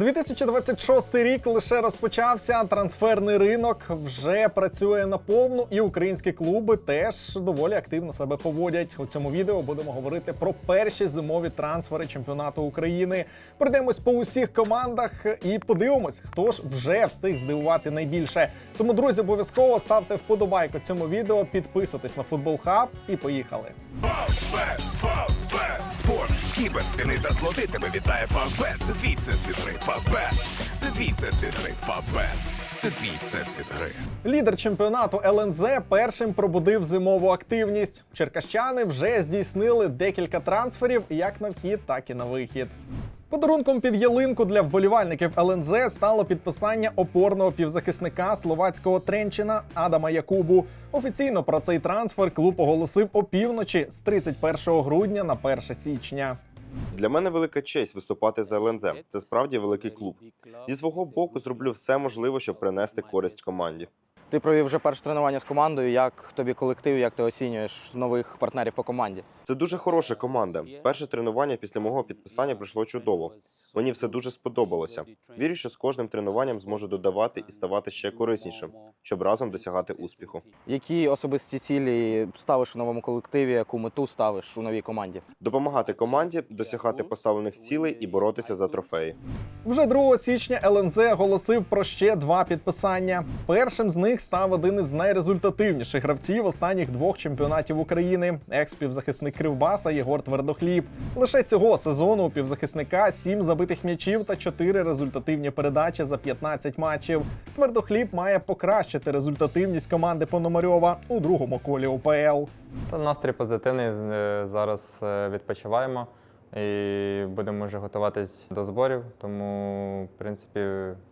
2026 рік лише розпочався. Трансферний ринок вже працює наповну, і українські клуби теж доволі активно себе поводять. У цьому відео будемо говорити про перші зимові трансфери чемпіонату України. Пройдемось по усіх командах і подивимось, хто ж вже встиг здивувати найбільше. Тому, друзі, обов'язково ставте вподобайку цьому відео, підписуйтесь на футбол хаб і поїхали. Кіберстини та злоти тебе вітає Фавбет. Це твій всесвіт гри. Фавбет, це твій всесвіт гри. Фавбет, це твій всесвіт гри. Лідер чемпіонату ЛНЗ першим пробудив зимову активність. Черкащани вже здійснили декілька трансферів як на вхід, так і на вихід. Подарунком під ялинку для вболівальників ЛНЗ стало підписання опорного півзахисника словацького Тренчина Адама Якубу. Офіційно про цей трансфер клуб оголосив опівночі з 31 грудня на 1 січня. Для мене велика честь виступати за ЛНЗ. Це справді великий клуб. Зі свого боку зроблю все можливе, щоб принести користь команді. Ти провів вже перше тренування з командою. Як тобі колектив, як ти оцінюєш нових партнерів по команді? Це дуже хороша команда. Перше тренування після мого підписання пройшло чудово. Мені все дуже сподобалося. Вірю, що з кожним тренуванням зможу додавати і ставати ще кориснішим, щоб разом досягати успіху. Які особисті цілі ставиш у новому колективі, яку мету ставиш у новій команді? Допомагати команді досягати поставлених цілей і боротися за трофеї. Вже 2 січня ЛНЗ оголосив про ще два підписання. Першим з них став один із найрезультативніших гравців останніх двох чемпіонатів України екс-півзахисник Кривбаса Єгор Твердохліб. Лише цього сезону у півзахисника 7 забитих м'ячів та 4 результативні передачі за 15 матчів. Твердохліб має покращити результативність команди Пономарьова у другому колі УПЛ. Настрій позитивний. е, Зараз е, відпочиваємо і будемо вже готуватись до зборів, тому, в принципі,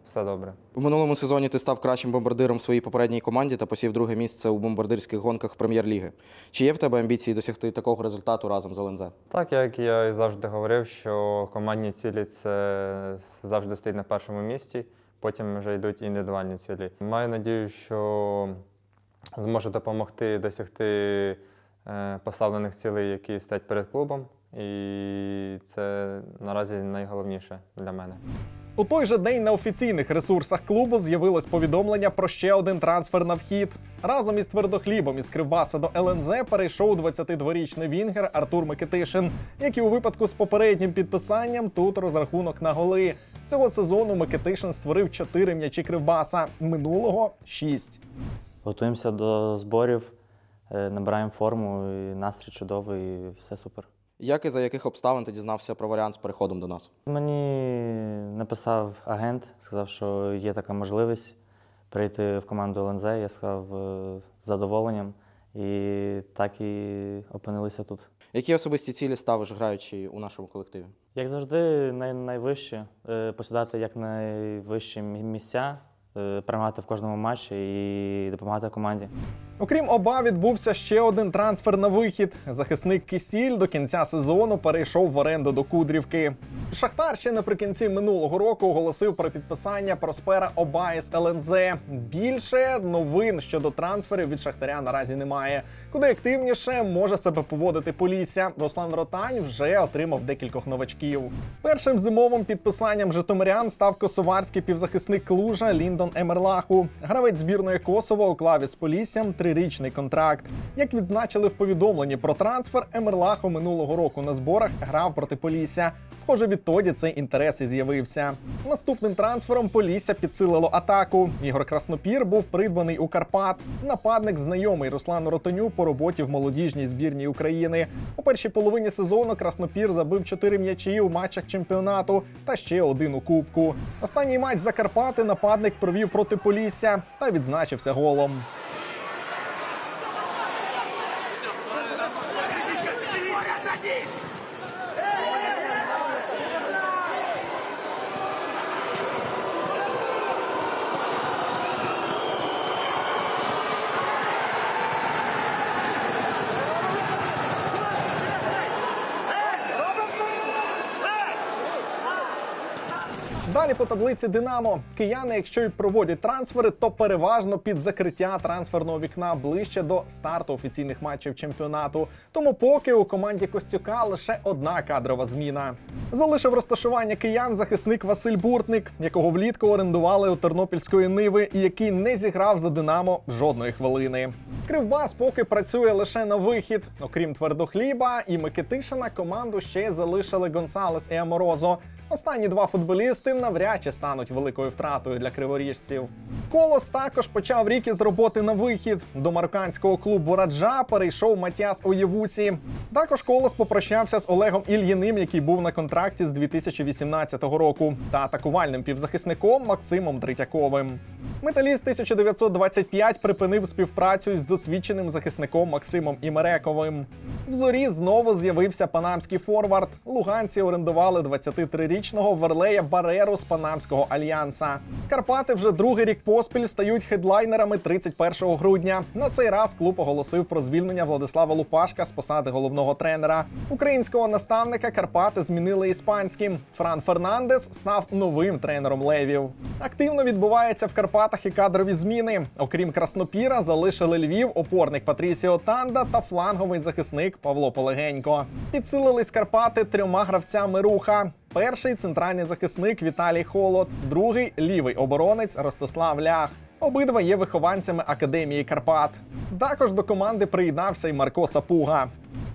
все добре. У минулому сезоні ти став кращим бомбардиром в своїй попередній команді та посів друге місце у бомбардирських гонках прем'єр-ліги. Чи є в тебе амбіції досягти такого результату разом з ЛНЗ? Так, як я і завжди говорив, що командні цілі це завжди стоїть на першому місці, потім вже йдуть індивідуальні цілі. Маю надію, що зможу допомогти досягти е, поставлених цілей, які стоять перед клубом. І це наразі найголовніше для мене. У той же день на офіційних ресурсах клубу з'явилось повідомлення про ще один трансфер на вхід. Разом із твердохлібом із Кривбаса до ЛНЗ перейшов 22-річний вінгер Артур Микитишин, як і у випадку з попереднім підписанням, тут розрахунок на голи. Цього сезону Микитишин створив 4 м'ячі Кривбаса, минулого 6. Готуємося до зборів, е, набираємо форму, і настрій чудовий, і все супер. Як і за яких обставин ти дізнався про варіант з переходом до нас? Мені написав агент, сказав, що є така можливість прийти в команду ЛНЗ. Я сказав е, з задоволенням, і так і опинилися тут. Які особисті цілі ставиш, граючи у нашому колективі? Як завжди, най- найвище е, посідати якнайвищі мі- місця, е, перемагати в кожному матчі і допомагати команді. Окрім оба, відбувся ще один трансфер на вихід. Захисник Кисіль до кінця сезону перейшов в оренду до Кудрівки. Шахтар ще наприкінці минулого року оголосив про підписання Проспера Оба з ЛНЗ. Більше новин щодо трансферів від Шахтаря наразі немає. Куди активніше може себе поводити Полісся. Руслан Ротань вже отримав декількох новачків. Першим зимовим підписанням житомирян став косоварський півзахисник Клужа Ліндон Емерлаху. Гравець збірної Косово уклав із Поліссям трирічний контракт. Як відзначили в повідомленні про трансфер, Емерлаху минулого року на зборах грав проти Полісся. Схоже, відтоді цей інтерес і з'явився. Наступним трансфером Полісся підсилило атаку. Ігор Краснопір був придбаний у Карпат. Нападник знайомий Руслану Ротоню по роботі в молодіжній збірній України. У першій половині сезону Краснопір забив 4 м'ячі у матчах чемпіонату та ще один у кубку. Останній матч за Карпати нападник провів проти Полісся та відзначився голом. Далі по таблиці Динамо. Кияни, якщо й проводять трансфери, то переважно під закриття трансферного вікна ближче до старту офіційних матчів чемпіонату. Тому поки у команді Костюка лише одна кадрова зміна. Залишив розташування киян захисник Василь Буртник, якого влітку орендували у Тернопільської Ниви і який не зіграв за Динамо жодної хвилини. Кривбас поки працює лише на вихід. Окрім твердохліба і Микитишина, команду ще залишили Гонсалес і Аморозо. Останні два футболісти навряд чи стануть великою втратою для криворіжців. Колос також почав рік із роботи на вихід. До марокканського клубу Раджа перейшов Матіас Оєвусі. Також Колос попрощався з Олегом Ільїним, який був на контракті з 2018 року, та атакувальним півзахисником Максимом Третьяковим. Металіст 1925 припинив співпрацю з досвідченим захисником Максимом Імерековим. В зорі знову з'явився панамський форвард. Луганці орендували 23-річного Верлея Бареру з Панамського альянса. Карпати вже другий рік поспіль стають хедлайнерами 31 грудня. На цей раз клуб оголосив про звільнення Владислава Лупашка з посади головного тренера. Українського наставника Карпати змінили іспанським. Фран Фернандес став новим тренером левів. Активно відбувається в Карпатах і кадрові зміни. Окрім Краснопіра, залишили Львів, опорник Патрісіо Танда та фланговий захисник Павло Полегенько. Підсилились Карпати трьома гравцями руха. Перший центральний захисник Віталій Холод, другий лівий оборонець Ростислав Лях. Обидва є вихованцями академії Карпат. Також до команди приєднався й Марко Сапуга.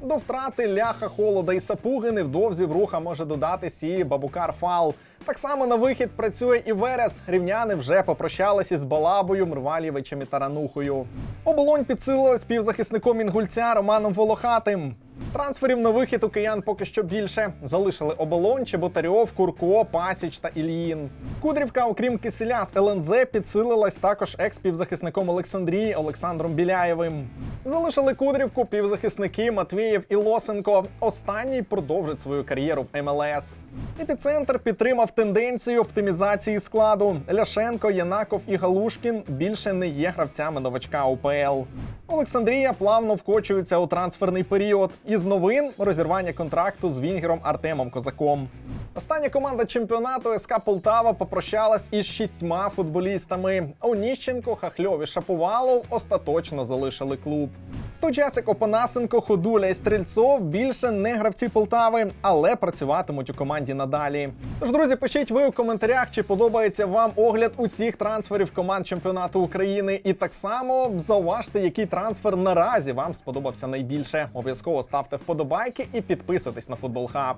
До втрати ляха холода і сапуги невдовзі в руха може додати сі Бабукар Фал. Так само на вихід працює і Верес. Рівняни вже попрощалися з Балабою, Мрвалєвичем і Таранухою. Оболонь підсилилась півзахисником інгульця Романом Волохатим. Трансферів на вихід у киян поки що більше. Залишили оболонь, Чеботарьов, Курко, Пасіч та Ільїн. Кудрівка, окрім Киселя з ЛНЗ, підсилилась також екс-півзахисником Олександрії Олександром Біляєвим. Залишили Кудрівку півзахисники Матвієв і Лосенко. Останній продовжить свою кар'єру в МЛС. Епіцентр підтримав тенденцію оптимізації складу. Ляшенко, Янаков і Галушкін більше не є гравцями новачка УПЛ. Олександрія плавно вкочується у трансферний період. Із новин розірвання контракту з Вінгером Артемом Козаком. Остання команда чемпіонату СК Полтава попрощалась із шістьма футболістами. Оніщенко, Хахльов і Шапувалов остаточно залишили клуб. Той час Опанасенко, Ходуля і Стрільцов більше не гравці Полтави, але працюватимуть у команді надалі. Тож, друзі, пишіть ви у коментарях, чи подобається вам огляд усіх трансферів команд чемпіонату України. І так само зауважте, який трансфер наразі вам сподобався найбільше. Обов'язково ставте вподобайки і підписуйтесь на Футбол Хаб.